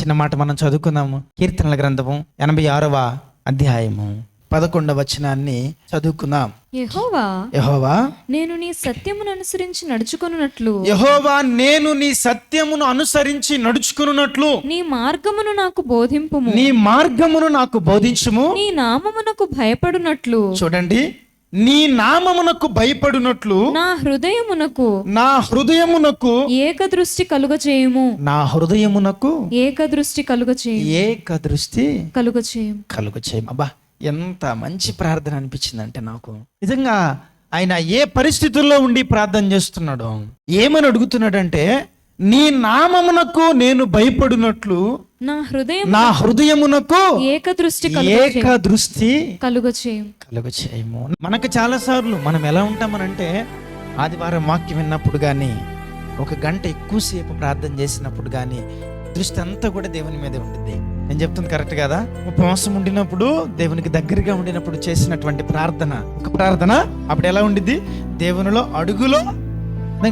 చిన్న మాట మనం చదువుకుందాము. కీర్తనల గ్రంథము ఎనభై ఆరవ అధ్యాయము. పదకొండవ వచనాన్ని చదువుకుందాం. యెహోవా యహోవా నేను నీ సత్యమును అనుసరించి నడుచుకొనున్నట్లు. యహోవా నేను నీ సత్యమును అనుసరించి నడుచుకున్నట్లు నీ మార్గమును నాకు బోధింపుము. నీ మార్గమును నాకు బోధించుము. నీ నామమునకు భయపడునట్లు. చూడండి. నీ నామమునకు భయపడినట్లు నా హృదయమునకు నా హృదయమునకు ఏకదృష్టి కలుగచేయుము. నా హృదయమునకు ఏకదృష్టి కలుగచేయుము. ఏక దృష్టి కలుగచేయుము. కలుగు చేయం అబ్బా ఎంత మంచి ప్రార్థన అనిపించిందంటే నాకు. నిజంగా ఆయన ఏ పరిస్థితుల్లో ఉండి ప్రార్థన చేస్తున్నాడు? ఏమని అడుగుతున్నాడంటే నీ నామమునకు నేను భయపడినట్లు నా హృదయం నా హృదయమునకు ఏకదృష్టి ఏక దృష్టి కలుగచేయుము. కలుగు చేయము మనకు చాలా సార్లు మనం ఎలా ఉంటామనంటే ఆదివారం వాక్యం విన్నప్పుడు కానీ ఒక గంట ఎక్కువసేపు ప్రార్థన చేసినప్పుడు కానీ దృష్టి అంతా కూడా దేవుని మీదే ఉంటుంది నేను చెప్తుంది కరెక్ట్ కదా? ఉపవాసం ఉండినప్పుడు దేవునికి దగ్గరగా ఉండినప్పుడు చేసినటువంటి ప్రార్థన. ఒక ప్రార్థన అప్పుడు ఎలా ఉండిద్ది? దేవునిలో అడుగులో.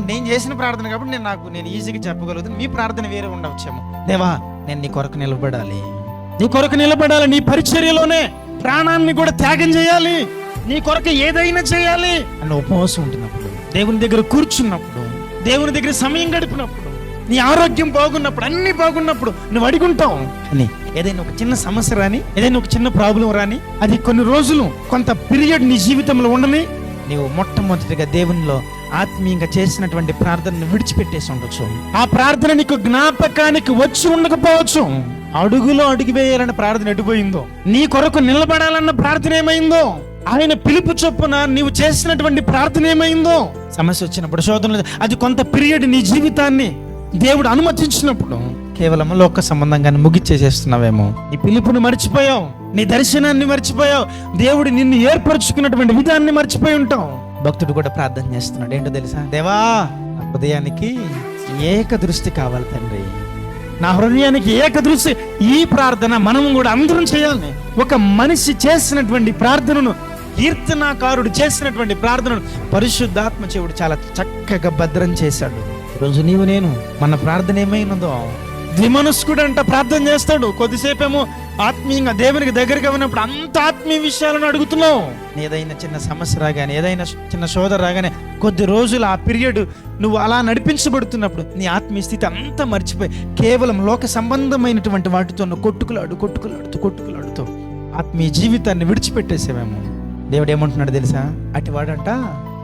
నేను చేసిన ప్రార్థన కాబట్టి నేను నాకు నేను ఈజీగా చెప్పగలుగుతాను. మీ ప్రార్థన వేరే ఉండవచ్చేమో. దేవా నేను నీ కొరకు నిలబడాలి. నీ కొరకు నిలబడాలి నీ పరిచర్యలోనే. ప్రాణాన్ని కూడా త్యాగం చేయాలి. నీ కొరకు ఏదైనా చేయాలి. అని ఉపవాసం ఉంటున్నప్పుడు దేవుని దగ్గర కూర్చున్నప్పుడు దేవుని దగ్గర సమయం గడిపినప్పుడు నీ ఆరోగ్యం బాగున్నప్పుడు అన్ని బాగున్నప్పుడు నువ్వు అడుగుంటావు. అని ఏదైనా ఒక చిన్న సమస్య రాని ఏదైనా ఒక చిన్న ప్రాబ్లం రాని అది కొన్ని రోజులు కొంత పీరియడ్ నీ జీవితంలో ఉండని నీవు మొట్టమొదటిగా దేవునిలో ఆత్మీయంగా చేసినటువంటి ప్రార్థనను విడిచిపెట్టేసి ఉండొచ్చు. ఆ ప్రార్థన నీకు జ్ఞాపకానికి వచ్చి ఉండకపోవచ్చు. అడుగులో అడుగు వేయాలన్న ప్రార్థన ఎటుపోయిందో? నీ కొరకు నిలబడాలన్న ప్రార్థన ఏమైందో? ఆయన పిలుపు చొప్పున నీవు చేసినటువంటి ప్రార్థన ఏమైందో? సమస్య వచ్చినప్పుడు శోధన అది కొంత పీరియడ్ నీ జీవితాన్ని దేవుడు అనుమతించినప్పుడు కేవలం లోక సంబంధంగానే ముగిచ్చేసేస్తున్నావేమో. నీ పిలుపుని మర్చిపోయావు నీ దర్శనాన్ని మర్చిపోయావు దేవుడు నిన్ను ఏర్పరచుకున్నటువంటి విధాన్ని మర్చిపోయి ఉంటావు. భక్తుడు కూడా ప్రార్థన చేస్తున్నాడు. ఏంటో తెలుసా? దేవా ఉదయానికి హృదయానికి ఏక దృష్టి కావాలి తండ్రి. నా హృదయానికి ఏకదృష్టి ఈ ప్రార్థన మనం కూడా అందరం చేయాలి ఒక మనిషి చేసినటువంటి ప్రార్థనను కీర్తనాకారుడు చేసినటువంటి ప్రార్థనను పరిశుద్ధాత్మ చెవుడు చాలా చక్కగా భద్రం చేశాడు. ఈరోజు నీవు నేను మన ప్రార్థన ఏమైనదో ద్విమనస్కుడు అంట ప్రార్థన చేస్తాడు. కొద్దిసేపేమో ఆత్మీయంగా దేవునికి దగ్గరగా ఉన్నప్పుడు అంత ఆత్మీయ విషయాలను అడుగుతున్నావు. ఏదైనా చిన్న సమస్య రాగానే ఏదైనా చిన్న శోధ రాగానే కొద్ది రోజులు ఆ పీరియడ్ నువ్వు అలా నడిపించబడుతున్నప్పుడు నీ ఆత్మీయ స్థితి అంతా మర్చిపోయి కేవలం లోక సంబంధమైనటువంటి వాటితో నువ్వు కొట్టుకులాడు కొట్టుకులాడుతూ కొట్టుకులాడుతూ ఆత్మీయ జీవితాన్ని విడిచిపెట్టేసేవేమో. దేవుడు ఏమంటున్నాడు తెలుసా? అటువాడంట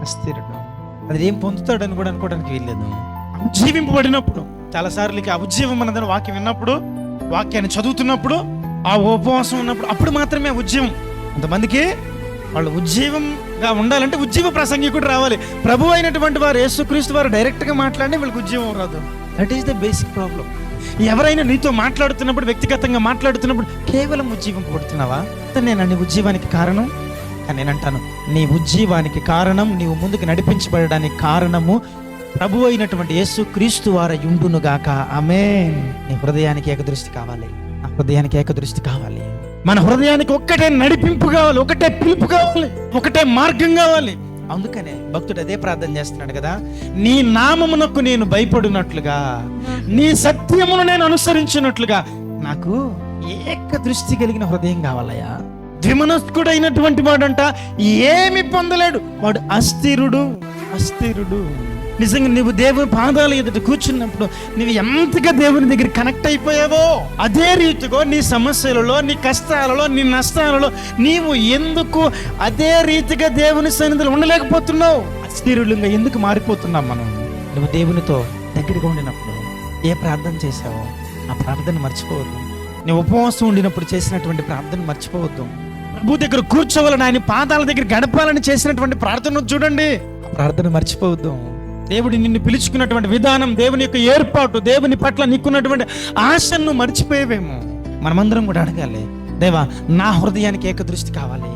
అస్థిరుడు. అది ఏం పొందుతాడని కూడా అనుకోవడానికి వీల్లేదు. జీవింపబడినప్పుడు చాలాసార్లు ఇక ఉజ్జీవం అన్నదని వాక్యం విన్నప్పుడు వాక్యాన్ని చదువుతున్నప్పుడు ఆ ఉపవాసం ఉన్నప్పుడు అప్పుడు మాత్రమే ఉజ్జీవం. కొంతమందికి వాళ్ళు ఉజ్జీవంగా ఉండాలంటే ఉజ్జీవ ప్రసంగికుడు రావాలి. ప్రభు అయినటువంటి వారు యేసుక్రీస్తు వారు డైరెక్ట్గా మాట్లాడి వీళ్ళకి ఉజ్జీవం రాదు. That is the basic problem ఎవరైనా నీతో మాట్లాడుతున్నప్పుడు వ్యక్తిగతంగా మాట్లాడుతున్నప్పుడు కేవలం ఉజ్జీవింపబడుతున్నావా నేను నీ ఉజ్జీవానికి కారణం? కానీ నేను అంటాను నీ ఉజ్జీవానికి కారణం నీవు ముందుకు నడిపించబడడానికి కారణము ప్రభు అయినటువంటి యేసు క్రీస్తు వార యుండునుగాక ఆమె నీ హృదయానికి ఏకదృష్టి కావాలి. నా హృదయానికి ఏకదృష్టి కావాలి. మన హృదయానికి ఒక్కటే నడిపింపు కావాలి ఒకటే పిలుపు కావాలి ఒకటే మార్గం కావాలి. అందుకనే భక్తుడు అదే ప్రార్థన చేస్తున్నాడు కదా నీ నామమునకు నేను భయపడినట్లుగా నీ సత్యమును నేను అనుసరించినట్లుగా నాకు ఏక దృష్టి కలిగిన హృదయం కావాలయ్యా. ద్విమనస్కుడైనటువంటి వాడంట ఏమి పొందలేడు. వాడు అస్థిరుడు అస్థిరుడు. నిజంగా నువ్వు దేవుని పాదాల ఎదుట కూర్చున్నప్పుడు నువ్వు ఎంతగా దేవుని దగ్గర కనెక్ట్ అయిపోయావో అదే రీతిగా నీ సమస్యలలో నీ కష్టాలలో నీ నష్టాలలో నీవు ఎందుకు అదే రీతిగా దేవుని సన్నిధిలో ఉండలేకపోతున్నావు? అస్థిరులుగా ఎందుకు మారిపోతున్నాం మనం? నువ్వు దేవునితో దగ్గరగా ఉండినప్పుడు ఏ ప్రార్థన చేసావో ఆ ప్రార్థన మర్చిపోవద్దు. నువ్వు ఉపవాసం ఉండినప్పుడు చేసినటువంటి ప్రార్థన మర్చిపోవద్దు. ప్రభు దగ్గర కూర్చోవాలని ఆయన పాదాల దగ్గర గడపాలని చేసినటువంటి ప్రార్థన చూడండి. ప్రార్థన మర్చిపోవద్దాం. దేవుడు నిన్ను పిలుచుకున్నటువంటి విధానం దేవుని యొక్క ఏర్పాటు దేవుని పట్ల నీకున్నటువంటి ఆశను మర్చిపోయేవేమో. మనమందరం కూడా అడగాలి దేవా నా హృదయానికి ఏక దృష్టి కావాలి.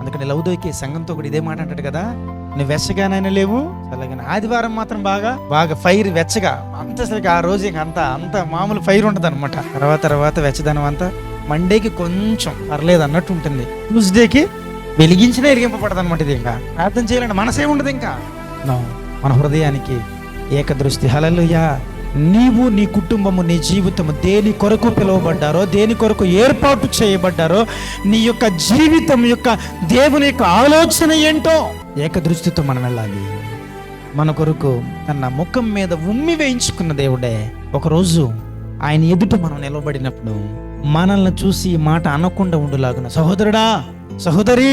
అందుకని లౌదోకి సంఘంతో కూడా ఇదే మాట అంటాడు కదా నువ్వు వెచ్చగానైనా లేవు అలాగే ఆదివారం మాత్రం బాగా బాగా ఫైర్ వెచ్చగా అంత సరిగ్గా ఆ రోజు ఇంక అంత అంత మామూలు ఫైర్ ఉంటుంది అనమాట తర్వాత తర్వాత వెచ్చదనం అంతా మండేకి కొంచెం పర్లేదు అన్నట్టు ఉంటుంది. ట్యూస్డేకి వెలిగించిన ఎరిగింపబడదు అనమాట ఇది ఇంకా. ప్రార్థన చేయాలంటే మనసే ఉండదు ఇంకా మన హృదయానికి ఏకదృష్టి. హలలుయా నీవు నీ కుటుంబము నీ జీవితము దేని కొరకు పిలువబడ్డారో దేని కొరకు ఏర్పాటు చేయబడ్డారో నీ యొక్క జీవితం యొక్క దేవుని యొక్క ఆలోచన ఏంటో ఏకదృష్టితో మనం వెళ్ళాలి. మన కొరకు తన ముఖం మీద ఉమ్మి వేయించుకున్న దేవుడే ఒకరోజు ఆయన ఎదుట మనం నిలబడినప్పుడు మనల్ని చూసి ఈ మాట అనకుండా ఉండులాగున సహోదరుడా సహోదరి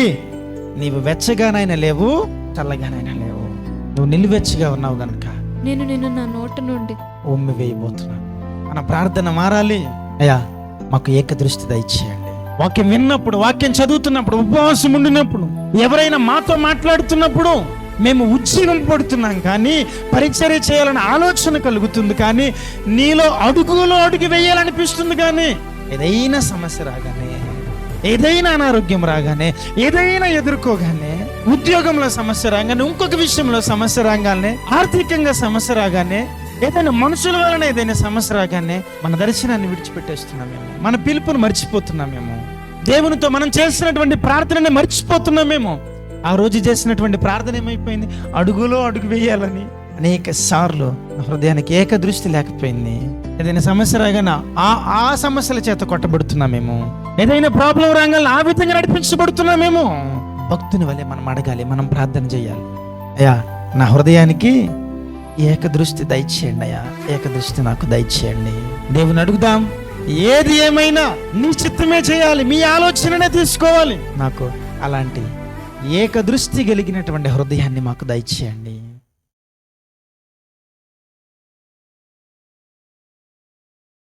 నీవు వెచ్చగానైనా లేవు చల్లగానైనా లేవు. నువ్వు నిలువెచ్చగా ఉన్నావు గనుక నేను నిన్ను నా నోట నుండి ఉమ్మి వేయబోతున్నాను మన ప్రార్థన మారాలి. అయ్యా మాకు ఏకదృష్టి దయచేయండి. వాక్యం విన్నప్పుడు వాక్యం చదువుతున్నప్పుడు ఉపవాసం ఉండినప్పుడు ఎవరైనా మాతో మాట్లాడుతున్నప్పుడు మేము ఉజ్జీవం పడుతున్నాం కానీ పరిచర్య చేయాలని ఆలోచన కలుగుతుంది కానీ నీలో అడుగులో అడుగు వేయాలనిపిస్తుంది కానీ ఏదైనా సమస్య రాగానే ఏదైనా అనారోగ్యం రాగానే ఏదైనా ఎదుర్కోగానే ఉద్యోగంలో సమస్య రాగానే ఇంకొక విషయంలో సమస్య రాగానే ఆర్థికంగా సమస్య రాగానే ఏదైనా మనుషుల వలన ఏదైనా సమస్య రాగానే మన దర్శనాన్ని విడిచిపెట్టేస్తున్నామేమో మన పిలుపును మర్చిపోతున్నామేమో దేవునితో మనం చేసినటువంటి ప్రార్థనని మర్చిపోతున్నామేమో ఆ రోజు చేసినటువంటి ప్రార్థన ఏమైపోయింది? అడుగులో అడుగు వేయాలని. అనేక సార్లు నా హృదయానికి ఏక దృష్టి లేకపోయింది. ఏదైనా సమస్య రాగానే ఆ ఆ సమస్యల చేత కొట్టబడుతున్నామేమో ఏదైనా ప్రాబ్లం రాగానే ఆ విధంగా నడిపించబడుతున్నామేమో భక్తుని వల్లే మనం అడగాలి మనం ప్రార్థన చేయాలి. అయ్యా నా హృదయానికి ఏకదృష్టి దయచేయండి అయ్యా. ఏకదృష్టి నాకు దయచేయండి. దేవుని అడుగుదాం ఏది ఏమైనా నీ చిత్తమే చేయాలి మీ ఆలోచననే తీసుకోవాలి. నాకు అలాంటి ఏకదృష్టి కలిగినటువంటి హృదయాన్ని మాకు దయచేయండి.